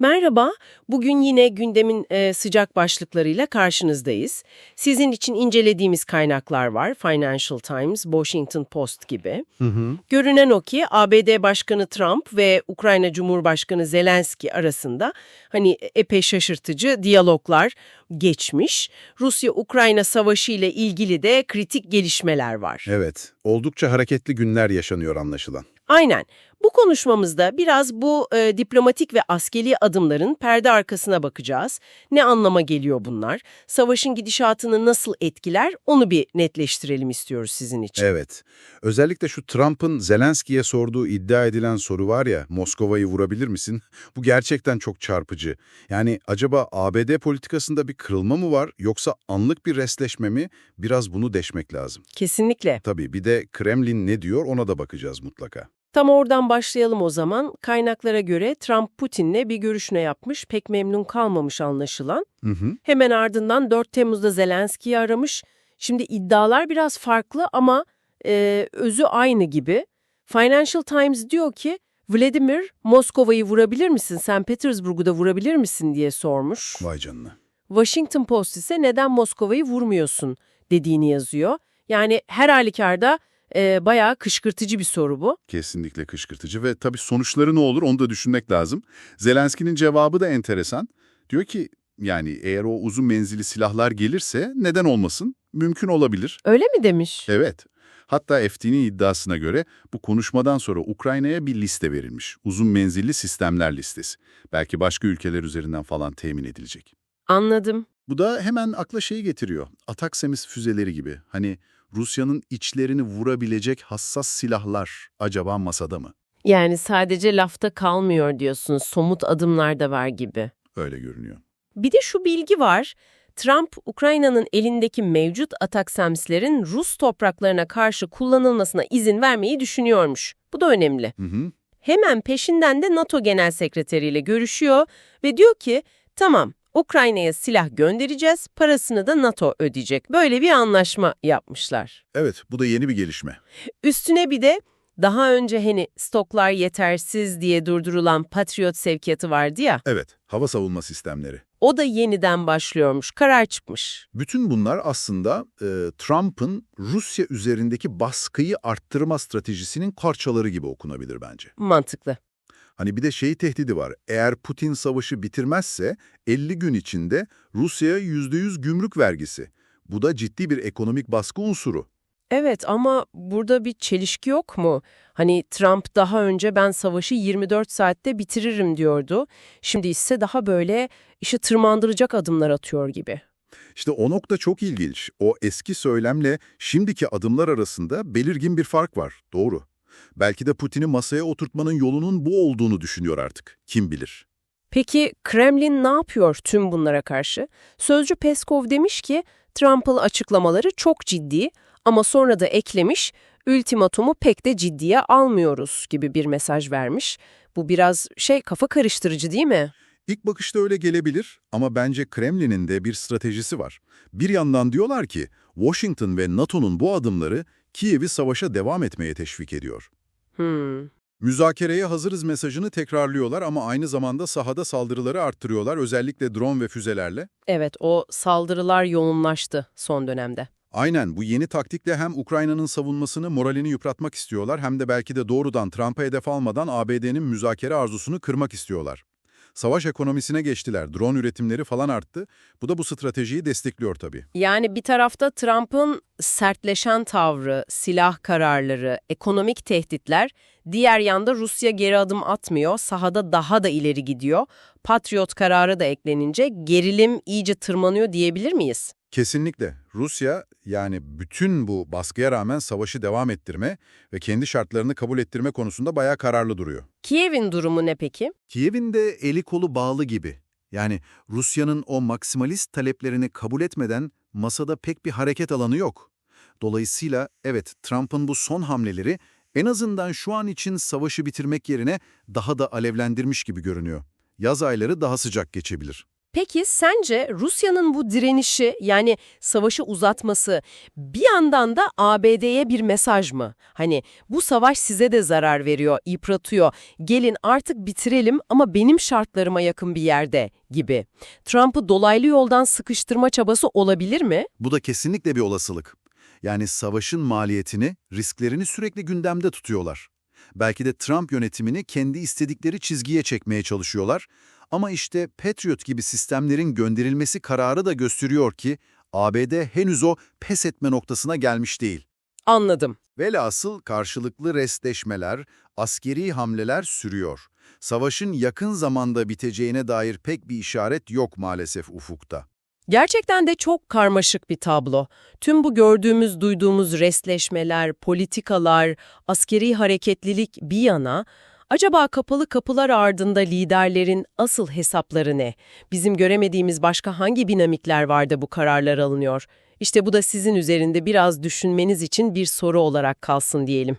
Merhaba, bugün yine gündemin e, sıcak başlıklarıyla karşınızdayız. Sizin için incelediğimiz kaynaklar var, Financial Times, Washington Post gibi. Görünen o ki ABD Başkanı Trump ve Ukrayna Cumhurbaşkanı Zelenski arasında hani epey şaşırtıcı diyaloglar geçmiş. Rusya-Ukrayna savaşı ile ilgili de kritik gelişmeler var. Evet, oldukça hareketli günler yaşanıyor anlaşılan. Aynen. Bu konuşmamızda biraz bu e, diplomatik ve askeri adımların perde arkasına bakacağız. Ne anlama geliyor bunlar? Savaşın gidişatını nasıl etkiler? Onu bir netleştirelim istiyoruz sizin için. Evet, özellikle şu Trump'ın Zelenski'ye sorduğu iddia edilen soru var ya, Moskova'yı vurabilir misin? Bu gerçekten çok çarpıcı. Yani acaba ABD politikasında bir kırılma mı var yoksa anlık bir resleşme mi? Biraz bunu deşmek lazım. Kesinlikle. Tabii bir de Kremlin ne diyor ona da bakacağız mutlaka. Tam oradan başlayalım o zaman. Kaynaklara göre Trump Putin'le bir görüşme yapmış, pek memnun kalmamış anlaşılan. Hı hı. Hemen ardından 4 Temmuz'da Zelenski'yi aramış. Şimdi iddialar biraz farklı ama e, özü aynı gibi. Financial Times diyor ki Vladimir Moskova'yı vurabilir misin, St. Petersburg'u da vurabilir misin diye sormuş. Vay canına. Washington Post ise neden Moskova'yı vurmuyorsun dediğini yazıyor. Yani her halükarda e, bayağı kışkırtıcı bir soru bu. Kesinlikle kışkırtıcı ve tabii sonuçları ne olur onu da düşünmek lazım. Zelenski'nin cevabı da enteresan. Diyor ki yani eğer o uzun menzilli silahlar gelirse neden olmasın? Mümkün olabilir. Öyle mi demiş? Evet. Hatta FT'nin iddiasına göre bu konuşmadan sonra Ukrayna'ya bir liste verilmiş. Uzun menzilli sistemler listesi. Belki başka ülkeler üzerinden falan temin edilecek. Anladım. Bu da hemen akla şeyi getiriyor. Ataksemis füzeleri gibi. Hani Rusya'nın içlerini vurabilecek hassas silahlar acaba masada mı? Yani sadece lafta kalmıyor diyorsun, somut adımlar da var gibi. Öyle görünüyor. Bir de şu bilgi var. Trump, Ukrayna'nın elindeki mevcut ataksemslerin Rus topraklarına karşı kullanılmasına izin vermeyi düşünüyormuş. Bu da önemli. Hı hı. Hemen peşinden de NATO Genel Sekreteri ile görüşüyor ve diyor ki, tamam Ukrayna'ya silah göndereceğiz, parasını da NATO ödeyecek. Böyle bir anlaşma yapmışlar. Evet, bu da yeni bir gelişme. Üstüne bir de daha önce hani stoklar yetersiz diye durdurulan Patriot sevkiyatı vardı ya, Evet, hava savunma sistemleri. o da yeniden başlıyormuş, karar çıkmış. Bütün bunlar aslında e, Trump'ın Rusya üzerindeki baskıyı arttırma stratejisinin parçaları gibi okunabilir bence. Mantıklı. Hani bir de şey tehdidi var. Eğer Putin savaşı bitirmezse 50 gün içinde Rusya'ya %100 gümrük vergisi. Bu da ciddi bir ekonomik baskı unsuru. Evet ama burada bir çelişki yok mu? Hani Trump daha önce ben savaşı 24 saatte bitiririm diyordu. Şimdi ise daha böyle işi tırmandıracak adımlar atıyor gibi. İşte o nokta çok ilginç. O eski söylemle şimdiki adımlar arasında belirgin bir fark var. Doğru. Belki de Putin'i masaya oturtmanın yolunun bu olduğunu düşünüyor artık. Kim bilir. Peki Kremlin ne yapıyor tüm bunlara karşı? Sözcü Peskov demiş ki Trump'ın açıklamaları çok ciddi ama sonra da eklemiş ultimatumu pek de ciddiye almıyoruz gibi bir mesaj vermiş. Bu biraz şey kafa karıştırıcı değil mi? İlk bakışta öyle gelebilir ama bence Kremlin'in de bir stratejisi var. Bir yandan diyorlar ki Washington ve NATO'nun bu adımları Kiev'i savaşa devam etmeye teşvik ediyor. Hmm. Müzakereye hazırız mesajını tekrarlıyorlar ama aynı zamanda sahada saldırıları arttırıyorlar özellikle drone ve füzelerle. Evet o saldırılar yoğunlaştı son dönemde. Aynen bu yeni taktikle hem Ukrayna'nın savunmasını, moralini yıpratmak istiyorlar hem de belki de doğrudan Trump'a hedef almadan ABD'nin müzakere arzusunu kırmak istiyorlar. Savaş ekonomisine geçtiler, drone üretimleri falan arttı. Bu da bu stratejiyi destekliyor tabii. Yani bir tarafta Trump'ın sertleşen tavrı, silah kararları, ekonomik tehditler, diğer yanda Rusya geri adım atmıyor, sahada daha da ileri gidiyor. Patriot kararı da eklenince gerilim iyice tırmanıyor diyebilir miyiz? Kesinlikle. Rusya yani bütün bu baskıya rağmen savaşı devam ettirme ve kendi şartlarını kabul ettirme konusunda bayağı kararlı duruyor. Kiev'in durumu ne peki? Kiev'in de eli kolu bağlı gibi. Yani Rusya'nın o maksimalist taleplerini kabul etmeden masada pek bir hareket alanı yok. Dolayısıyla evet Trump'ın bu son hamleleri en azından şu an için savaşı bitirmek yerine daha da alevlendirmiş gibi görünüyor. Yaz ayları daha sıcak geçebilir. Peki sence Rusya'nın bu direnişi yani savaşı uzatması bir yandan da ABD'ye bir mesaj mı? Hani bu savaş size de zarar veriyor, yıpratıyor, gelin artık bitirelim ama benim şartlarıma yakın bir yerde gibi. Trump'ı dolaylı yoldan sıkıştırma çabası olabilir mi? Bu da kesinlikle bir olasılık. Yani savaşın maliyetini, risklerini sürekli gündemde tutuyorlar. Belki de Trump yönetimini kendi istedikleri çizgiye çekmeye çalışıyorlar. Ama işte Patriot gibi sistemlerin gönderilmesi kararı da gösteriyor ki ABD henüz o pes etme noktasına gelmiş değil. Anladım. Velhasıl karşılıklı restleşmeler, askeri hamleler sürüyor. Savaşın yakın zamanda biteceğine dair pek bir işaret yok maalesef ufukta. Gerçekten de çok karmaşık bir tablo. Tüm bu gördüğümüz, duyduğumuz restleşmeler, politikalar, askeri hareketlilik bir yana, acaba kapalı kapılar ardında liderlerin asıl hesapları ne? Bizim göremediğimiz başka hangi dinamikler var da bu kararlar alınıyor? İşte bu da sizin üzerinde biraz düşünmeniz için bir soru olarak kalsın diyelim.